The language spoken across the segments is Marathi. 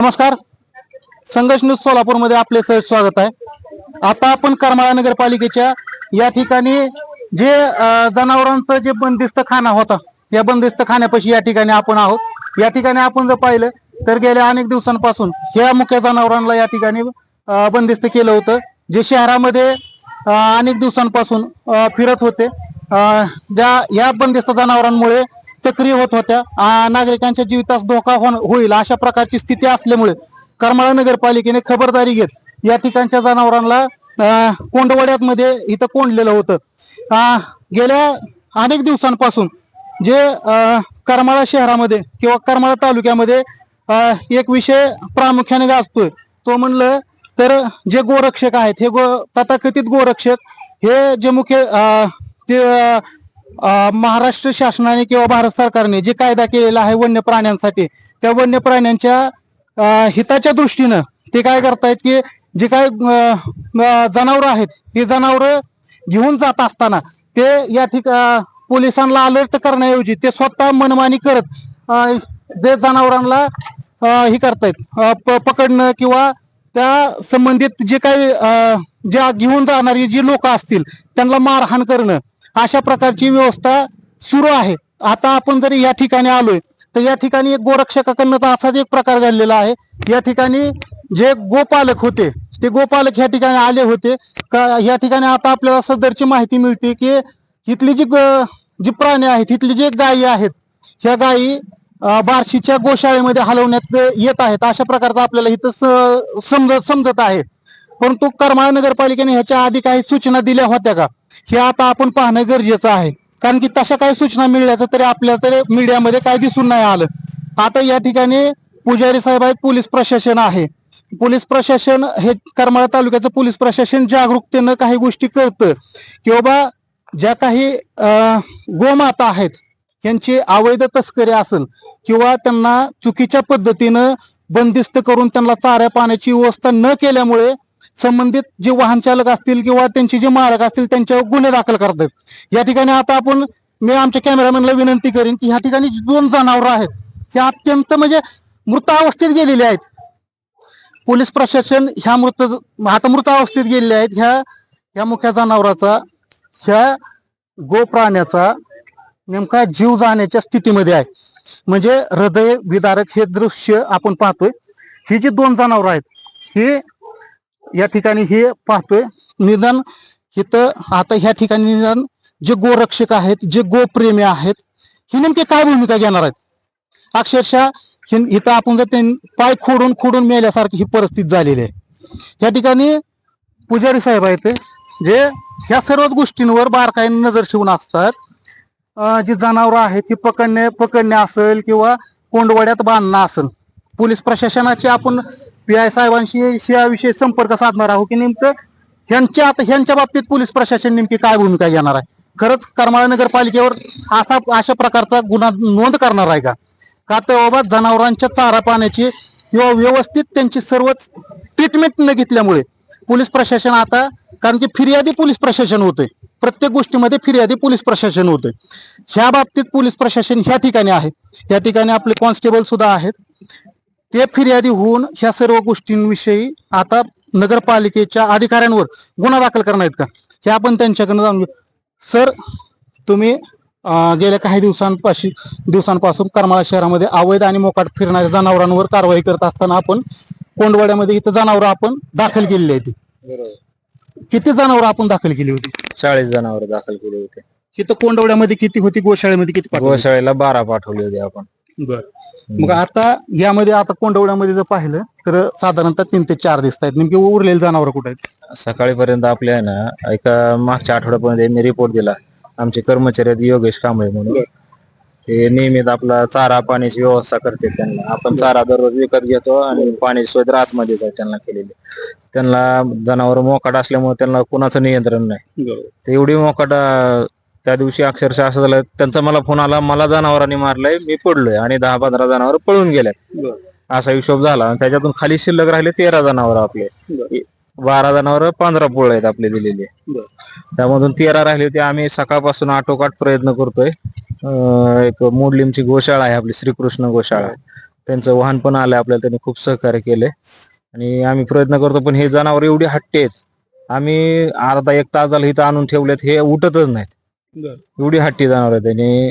नमस्कार. संघर्ष न्यूज सोलापूरमध्ये आपले सहज स्वागत आहे. आता आपण करमाळा नगरपालिकेच्या या ठिकाणी जे जनावरांचं जे बंदिस्त खाना होता या बंदिस्त खाण्यापाशी या ठिकाणी आपण आहोत. या ठिकाणी आपण जर पाहिलं तर गेल्या अनेक दिवसांपासून ह्या मुख्य जनावरांना या ठिकाणी बंदिस्त केलं होतं. जे शहरामध्ये अनेक दिवसांपासून फिरत होते. ज्या या बंदिस्त जनावरांमुळे तक्रिय होत होत्या. नागरिकांच्या जीवितास धोका होईल अशा प्रकारची स्थिती असल्यामुळे करमाळा नगरपालिकेने खबरदारी घेत या ठिकाणच्या जनावरांना कोंडवड्यामध्ये इथं कोंडलेलं होतं. गेल्या अनेक दिवसांपासून जे करमाळा शहरामध्ये किंवा करमाळा तालुक्यामध्ये एक विषय प्रामुख्याने गाजतोय. तो म्हणलं तर जे गोरक्षक आहेत हे गो तथाकथित गोरक्षक हे जे मुख्य ते महाराष्ट्र शासनाने किंवा भारत सरकारने जे कायदा केलेला आहे वन्य प्राण्यांसाठी त्या वन्य प्राण्यांच्या हिताच्या दृष्टीनं ते काय करतायत की जे काय जनावरं आहेत ती जनावरं घेऊन जात असताना ते या ठिका पोलिसांना अलर्ट करण्याऐवजी ते स्वतः मनमानी करत जे जनावरांना हे करतायत प- पकडणं किंवा त्या संबंधित जे काही ज्या घेऊन जाणारी जी लोक असतील त्यांना मारहाण करणं अशा प्रकारची व्यवस्था सुरू आहे. आता आपण जरी या ठिकाणी आलोय तर या ठिकाणी एक गोरक्षकाकडनं तर असाच एक प्रकार घडलेला आहे. या ठिकाणी जे गोपालक होते ते गोपालक या ठिकाणी आले होते. का या ठिकाणी आता आपल्याला सदरची माहिती मिळते की इथली जी ग- जी प्राणी आहेत इथली जे गायी आहेत ह्या गायी बार्शीच्या गोशाळेमध्ये हलवण्यात येत आहेत. अशा प्रकारचं आपल्याला इथं स- समजत समजत आहे. परंतु करमाळा नगरपालिकेने ह्याच्या आधी काही सूचना दिल्या होत्या का? हे आता आपण पाहणं गरजेचं आहे. कारण की तशा काही सूचना मिळल्याचं तरी आपल्या तरी मीडियामध्ये काय दिसून नाही आलं. आता या ठिकाणी पुजारी साहेब आहेत पोलीस प्रशासन आहे. पोलीस प्रशासन हे करमाळा तालुक्याचं पोलीस प्रशासन जागरूकतेनं काही गोष्टी करतं. की बाबा ज्या काही गोमाता आहेत यांची अवैध तस्करी असेल किंवा त्यांना चुकीच्या पद्धतीनं बंदिस्त करून त्यांना चाऱ्या पाण्याची व्यवस्था न केल्यामुळे संबंधित जे वाहन चालक असतील किंवा त्यांचे जे मालक असतील त्यांच्यावर गुन्हे दाखल करतात. या ठिकाणी आता आपण मी आमच्या कॅमेरामॅनला विनंती करेन की ह्या ठिकाणी दोन जनावरं आहेत हे अत्यंत म्हणजे मृत अवस्थेत गेलेले आहेत. पोलीस प्रशासन ह्या मृत आता मृत अवस्थेत गेलेले आहेत. ह्या ह्या मुख्या जनावराचा ह्या गोप्राण्याचा नेमका जीव जाण्याच्या स्थितीमध्ये आहे. म्हणजे हृदय विदारक हे दृश्य आपण पाहतोय. ही जी दोन जनावरं आहेत हे या ठिकाणी हे पाहतोय. निदान इथं आता ह्या ठिकाणी निदान जे गोरक्षक आहेत जे गोप्रेमी आहेत ही नेमकी काय भूमिका घेणार आहेत? अक्षरशः इथं आपण जर ते पाय खोडून खोडून मेल्यासारखी ही परिस्थिती झालेली आहे. या ठिकाणी पुजारी साहेब आहेत ते, जे ह्या सर्वच गोष्टींवर बारकाईने नजर ठेवून असतात. जी जनावरं आहेत ती पकडणे पकडणे असेल किंवा कोंडवड्यात बांधणं असेल पोलीस प्रशासनाचे आपण पी आय साहेबांशी याविषयी संपर्क साधणार आहोत की नेमकं ह्यांच्या आता ह्यांच्या बाबतीत पोलीस प्रशासन नेमकी काय भूमिका घेणार आहे? खरंच करमाळा नगरपालिकेवर असा अशा प्रकारचा गुन्हा नोंद करणार आहे का? का तर बाबा जनावरांच्या चारा पाण्याची किंवा व्यवस्थित त्यांची सर्वच ट्रीटमेंट न घेतल्यामुळे पोलीस प्रशासन आता कारण की फिर्यादी पोलीस प्रशासन होते प्रत्येक गोष्टीमध्ये फिर्यादी पोलीस प्रशासन होते ह्या बाबतीत पोलीस प्रशासन ह्या ठिकाणी आहे. या ठिकाणी आपले कॉन्स्टेबल सुद्धा आहेत. ते फिर्यादी होऊन ह्या सर्व गोष्टींविषयी आता नगरपालिकेच्या अधिकाऱ्यांवर गुन्हा दाखल करणार आहेत का? हे आपण त्यांच्याकडनं जाणून सर तुम्ही गेल्या काही दिवसांपाशी दिवसांपासून करमाळा शहरामध्ये अवैध आणि मोकाट फिरणाऱ्या जनावरांवर कारवाई करत असताना आपण कोंडवाड्यामध्ये इथं जनावरं आपण दाखल केलेली आहेत. किती जनावरं आपण दाखल केली होती? चाळीस जनावर दाखल केले होते. इथं कोंडवड्यामध्ये किती होती? गोशाळेमध्ये किती पाठवली? गोशाळेला बारा पाठवले होते आपण. बर. मग आता यामध्ये आता कोंडवड्यामध्ये जर पाहिलं तर साधारणतः तीन ते चार दिसत आहेत. नेमके उरलेले जनावर कुठे आहेत? सकाळीपर्यंत आपल्या आहे ना एका मागच्या आठवड्यापर्यंत मी रिपोर्ट दिला. आमचे कर्मचारी आहेत योगेश कांबळे म्हणून. ते नियमित आपला चारा पाण्याची व्यवस्था करते त्यांना. आपण चारा दररोज विकत घेतो आणि पाणी सोय तर आतमध्येच आहे त्यांना केलेली. त्यांना जनावर मोकाट असल्यामुळे त्यांना कुणाचं नियंत्रण नाही. ते एवढी मोकाट त्या दिवशी अक्षरशः असं झालं त्यांचा मला फोन आला मला जनावरांनी मारलंय मी पडलोय आणि दहा पंधरा जनावर पळून गेल्यात. असा हिशोब झाला आणि त्याच्यातून खाली शिल्लक राहिले तेरा जनावर आपले. बारा. जनावर पंधरा पोळ आहेत आपले दिलेले. त्यामधून तेरा राहिले होते. आम्ही सकाळपासून आटोकाट प्रयत्न करतोय. एक मोडलीमची गोशाळा आहे आपली श्रीकृष्ण गोशाळा. त्यांचं वाहन पण आलंय आपल्याला त्यांनी खूप सहकार्य केलंय. आणि आम्ही प्रयत्न करतो पण हे जनावर एवढी हट्टी आहेत. आम्ही अर्धा एक तास झाला इथं आणून ठेवलेत हे उठतच नाहीत. एवढी हट्टी जनावर आहेत आणि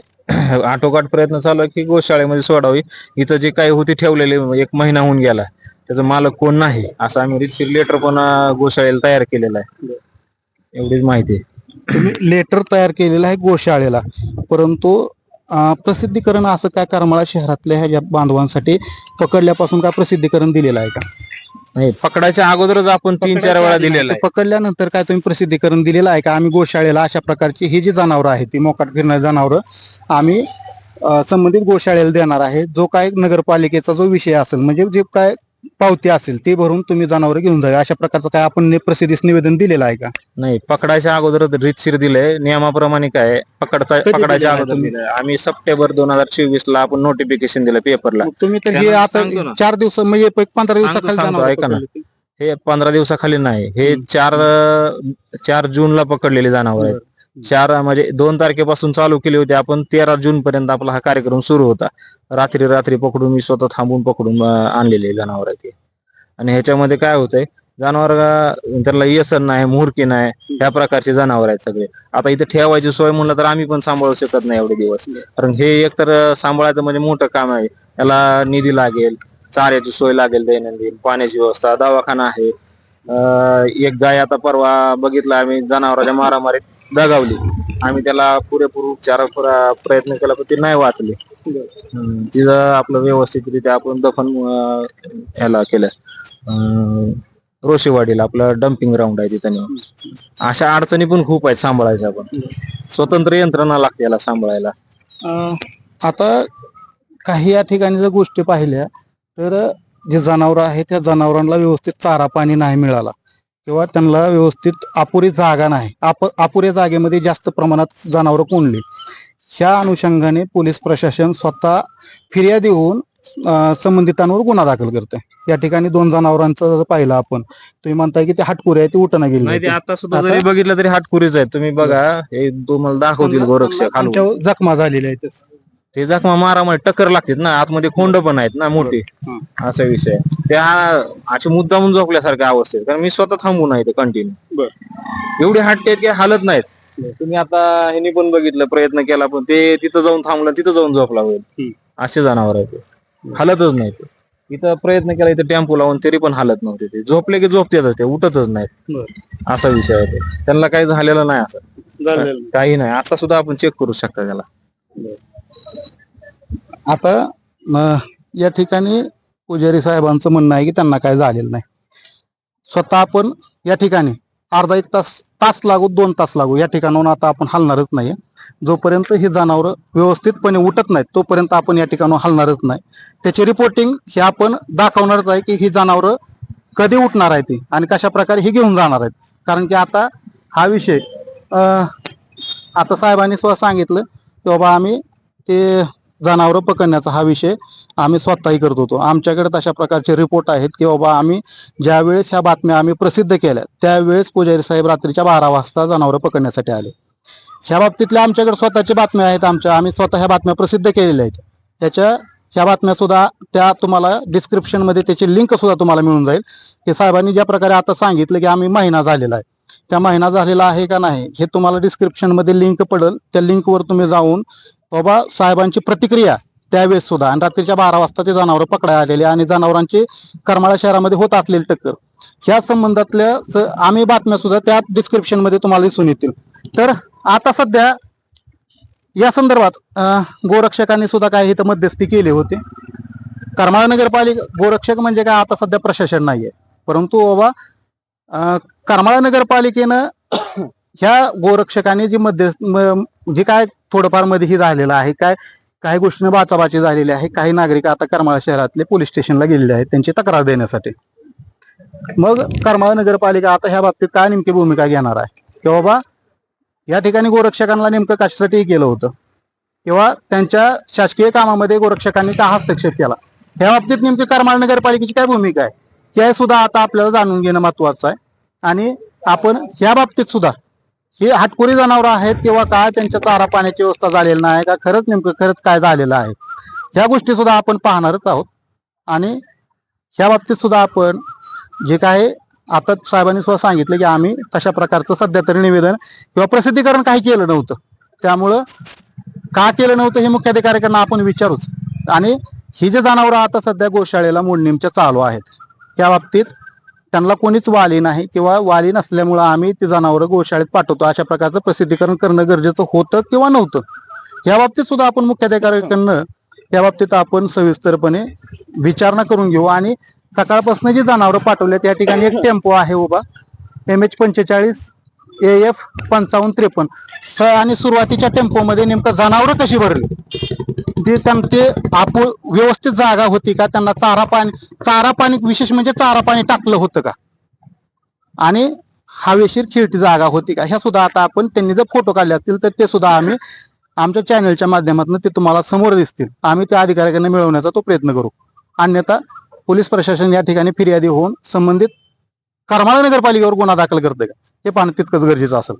आटोकाट प्रयत्न चालू आहे की गोशाळेमध्ये सोडावी. इथं जे काही होती ठेवलेले एक महिना होऊन गेला. त्याचं मालक कोण नाही? असं आम्ही रितशीर लेटर पण गोशाळेला तयार केलेलं आहे. एवढीच माहिती आहे. लेटर तयार केलेलं आहे गोशाळेला. परंतु प्रसिद्धीकरण असं काय करमाळा शहरातल्या ह्या बांधवांसाठी पकडल्यापासून काय प्रसिद्धीकरण दिलेलं आहे का? पकडायच्या अगोदरच आपण तीन चार वेळा दिलेला आहे. पकडल्यानंतर काय तुम्ही प्रसिद्धीकरण दिलेलं आहे का? आम्ही गोशाळेला अशा प्रकारची ही जी जनावरं आहेत ती मोकाट फिरणारी जनावरं आम्ही संबंधित गोशाळेला देणार आहे. जो काय नगरपालिकेचा जो विषय असेल म्हणजे जे काय पावती असेल ते भरून तुम्ही जनावरं घेऊन जावे अशा प्रकारचं काय आपण नि- प्रसिद्धीस निवेदन दिलेलं आहे का नाही पकडायच्या अगोदर रीतशीर दिलंय नियमाप्रमाणे काय आहे, पकडचा कधी पकडायच्या आहे अगोदर तुम्ही? दिलंय आम्ही सप्टेंबर दोन हजार चोवीस ला आपण नोटिफिकेशन दिलं पेपरला मग तुम्ही तर हे त्यांना आता सांगतो ना. चार दिवस म्हणजे पंधरा सांगतो, दिवसाखाली सांगतो, जनावरं ऐका ना. पकडली. हे पंधरा दिवसाखाली नाही हे. चार चार जूनला पकडलेले जनावर आहेत चार म्हणजे दोन तारखेपासून चालू केली होती. आपण तेरा जून पर्यंत आपला हा कार्यक्रम सुरू होता. रात्री रात्री पकडून मी स्वतः थांबून पकडून आणलेले जनावर आहे ते आणि ह्याच्यामध्ये काय होतंय जनावर त्याला येसन नाही मुहूर्की नाही ह्या प्रकारचे जनावर आहेत सगळे. आता इथे ठेवायची सोय म्हणलं तर आम्ही पण सांभाळू शकत नाही एवढे दिवस. कारण हे एकतर सांभाळायचं म्हणजे मोठं काम आहे. त्याला निधी लागेल चाऱ्याची सोय लागेल दैनंदिन पाण्याची व्यवस्था दवाखाना आहे. एक गाय आता परवा बघितला आम्ही जनावरांच्या मारामारीत दगावली. आम्ही त्याला पुरेपूर उपचार प्रयत्न केला पण ते नाही वाचले. हम्म, तिथं आपलं व्यवस्थितरित्या आपण दफन अं, ह्याला केलं. अं, रोशेवाडीला आपलं डम्पिंग ग्राउंड आहे तिथं अशा अडचणी पण खूप आहेत सांभाळायच्या आपण. स्वतंत्र यंत्रणा लागते याला सांभाळायला. अं, आता काही या ठिकाणी जर गोष्टी पाहिल्या तर जे जनावरं आहेत त्या जनावरांना व्यवस्थित चारा पाणी नाही मिळाला. किंवा त्यांना व्यवस्थित अपुरी जागा नाही. अप अपुऱ्या जागेमध्ये जास्त प्रमाणात जनावरं कोंडली. ह्या अनुषंगाने पोलीस प्रशासन स्वतः फिर्याद देऊन अं, संबंधितांवर गुन्हा दाखल करते. या ठिकाणी दोन जनावरांचं जर पाहिलं आपण तुम्ही म्हणताय की ते हटकुरे आहे ते उठणं नाही ते गेले आता सुद्धा जरी बघितलं तरी हाटकुरीच आहेत. तुम्ही बघा हे तुम्हाला दाखवतील गोरक्षक हलवून. त्यांच्यावर जखमा झालेल्या आहेत. ते जखमा मारामारी टक्कर लागतात ना आतमध्ये खोंड पण आहेत ना मोठी. हं. असा विषय आहे. त्या अशी मुद्दामून झोपल्यासारख्या अवस्थेत कारण मी स्वतः थांबून आहे कंटिन्यू एवढे हट्टे की हालत नाहीत. तुम्ही आता ह्यांनी पण बघितलं प्रयत्न केला पण ते तिथं जाऊन थांबलं तिथं जाऊन झोपला होईल. असे जनावर आहे ते. हालतच नाही ते. इथं प्रयत्न केला इथं टेम्पो लावून तरी पण हालत नव्हते ते. झोपले की झोपतेच ते उठतच नाहीत. असा विषय आहे ते. त्यांना काही झालेलं नाही असं. काही नाही. आता सुद्धा आपण चेक करू शकता त्याला. आता या ठिकाणी पुजारी साहेबांचं म्हणणं आहे की त्यांना काय झालेलं नाही. स्वतः आपण या ठिकाणी अर्धा एक तास तास लागू दोन तास लागू या ठिकाणाहून आता आपण हलणारच नाही जोपर्यंत ही जनावरं व्यवस्थितपणे उठत नाहीत तोपर्यंत आपण या ठिकाणाहून हलणारच नाही. त्याची रिपोर्टिंग हे आपण दाखवणारच आहे की ही जनावरं कधी उठणार आहे ती आणि कशा प्रकारे ही घेऊन जाणार आहेत. कारण की आता हा विषय आता साहेबांनी स्वतः सांगितलं की बाबा आम्ही ते जनावरं पकडण्याचा हा विषय आम्ही स्वतःही करत होतो. आमच्याकडे तशा प्रकारचे रिपोर्ट आहेत की बाबा आम्ही ज्यावेळेस ह्या बातम्या आम्ही प्रसिद्ध केल्या त्यावेळेस पुजारी साहेब रात्रीच्या बारा वाजता जनावरं पकडण्यासाठी आले. ह्या बाबतीतल्या आमच्याकडे स्वतःच्या बातम्या आहेत आमच्या आम्ही स्वतः ह्या बातम्या प्रसिद्ध केलेल्या आहेत. त्याच्या ह्या बातम्या सुद्धा त्या तुम्हाला डिस्क्रिप्शनमध्ये त्याची लिंक सुद्धा तुम्हाला मिळून जाईल. की साहेबांनी ज्या प्रकारे आता सांगितलं की आम्ही महिना झालेला आहे. त्या महिना झालेला आहे का नाही हे तुम्हाला डिस्क्रिप्शनमध्ये लिंक पडेल. त्या लिंकवर तुम्ही जाऊन बाबा साहेबांची प्रतिक्रिया त्यावेळेस सुद्धा. आणि रात्रीच्या बारा वाजता ते जनावरं पकडायला आलेले आणि जनावरांची करमाळा शहरामध्ये होत असलेली टक्कर. ह्या संबंधातल्या आम्ही बातम्या सुद्धा त्या डिस्क्रिप्शनमध्ये तुम्हाला दिसून येतील. तर आता सध्या या संदर्भात गोरक्षकांनी सुद्धा काय इथं मध्यस्थी केली होती. करमाळा नगरपालिका गोरक्षक म्हणजे काय आता सध्या प्रशासन नाहीये. परंतु बाबा करमाळा नगरपालिकेनं ह्या गोरक्षकांनी जी मध्य म- जे काय थोडंफारमध्ये ही झालेलं आहे काय काही गोष्टीने बाचाबाची झालेली आहे काही नागरिक आता करमाळा शहरातले पोलीस स्टेशनला गेलेले आहेत त्यांची तक्रार देण्यासाठी. मग करमाळा नगरपालिका आता ह्या बाबतीत काय नेमकी भूमिका घेणार आहे? की बाबा या ठिकाणी गोरक्षकांना नेमकं कशासाठी केलं होतं? किंवा त्यांच्या शासकीय कामामध्ये गोरक्षकांनी का हस्तक्षेप केला? ह्या बाबतीत नेमकी करमाळा नगरपालिकेची काय भूमिका आहे? हे सुद्धा आता आपल्याला जाणून घेणं महत्वाचं आहे. आणि आपण ह्या बाबतीत सुद्धा हे हाटकुरी जनावरं आहेत किंवा काय त्यांच्या चारा पाण्याची व्यवस्था झालेली नाही का? खरंच नेमकं खरंच काय झालेलं आहे? ह्या गोष्टी सुद्धा आपण पाहणारच आहोत. आणि ह्या बाबतीत सुद्धा आपण जे काय आता साहेबांनी सुद्धा सांगितलं की आम्ही तशा प्रकारचं सध्या तरी निवेदन किंवा प्रसिद्धीकरण काही केलं नव्हतं. त्यामुळं का केलं नव्हतं हे मुख्याधिकाऱ्यांना आपण विचारूच. आणि ही जे जनावरं आता सध्या गोशाळेला मोडणीमच्या चालू आहेत त्या बाबतीत त्यांना कोणीच वाली नाही किंवा वाली नसल्यामुळं आम्ही ती जनावरं गोशाळेत पाठवतो. अशा प्रकारचं प्रसिद्धीकरण करणं गरजेचं होतं किंवा नव्हतं. या बाबतीत सुद्धा आपण मुख्याधिकाऱ्यांकडनं त्या बाबतीत आपण सविस्तरपणे विचारणा करून घेऊ. आणि सकाळपासून जी जनावरं पाठवले त्या ठिकाणी एक टेम्पो आहे उभा. एम एच पंचेचाळीस ए एफ पंचावन्न त्रेपन्न. स आणि सुरुवातीच्या टेम्पोमध्ये नेमकं जनावरं कशी भरली? ते त्यांचे आपू व्यवस्थित जागा होती का? त्यांना चारा पाणी चारा पाणी विशेष म्हणजे चारा पाणी टाकलं होतं का? आणि हवेशीर खेळती जागा होती का? ह्या सुद्धा आता आपण त्यांनी जर फोटो काढले असतील तर ते सुद्धा आम्ही आमच्या चॅनलच्या माध्यमातून ते तुम्हाला समोर दिसतील. आम्ही त्या अधिकाऱ्याकडनं मिळवण्याचा तो प्रयत्न करू. अन्यथा पोलीस प्रशासन या ठिकाणी फिर्यादी होऊन संबंधित करमाळा नगरपालिकेवर गुन्हा दाखल करते का? हे पाहणं तितकंच गरजेचं असेल.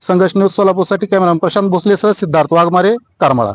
संघर्ष न्यूज सोलापूरसाठी कॅमेरा प्रशांत भोसले सह सिद्धार्थ वाघमारे करमाळा.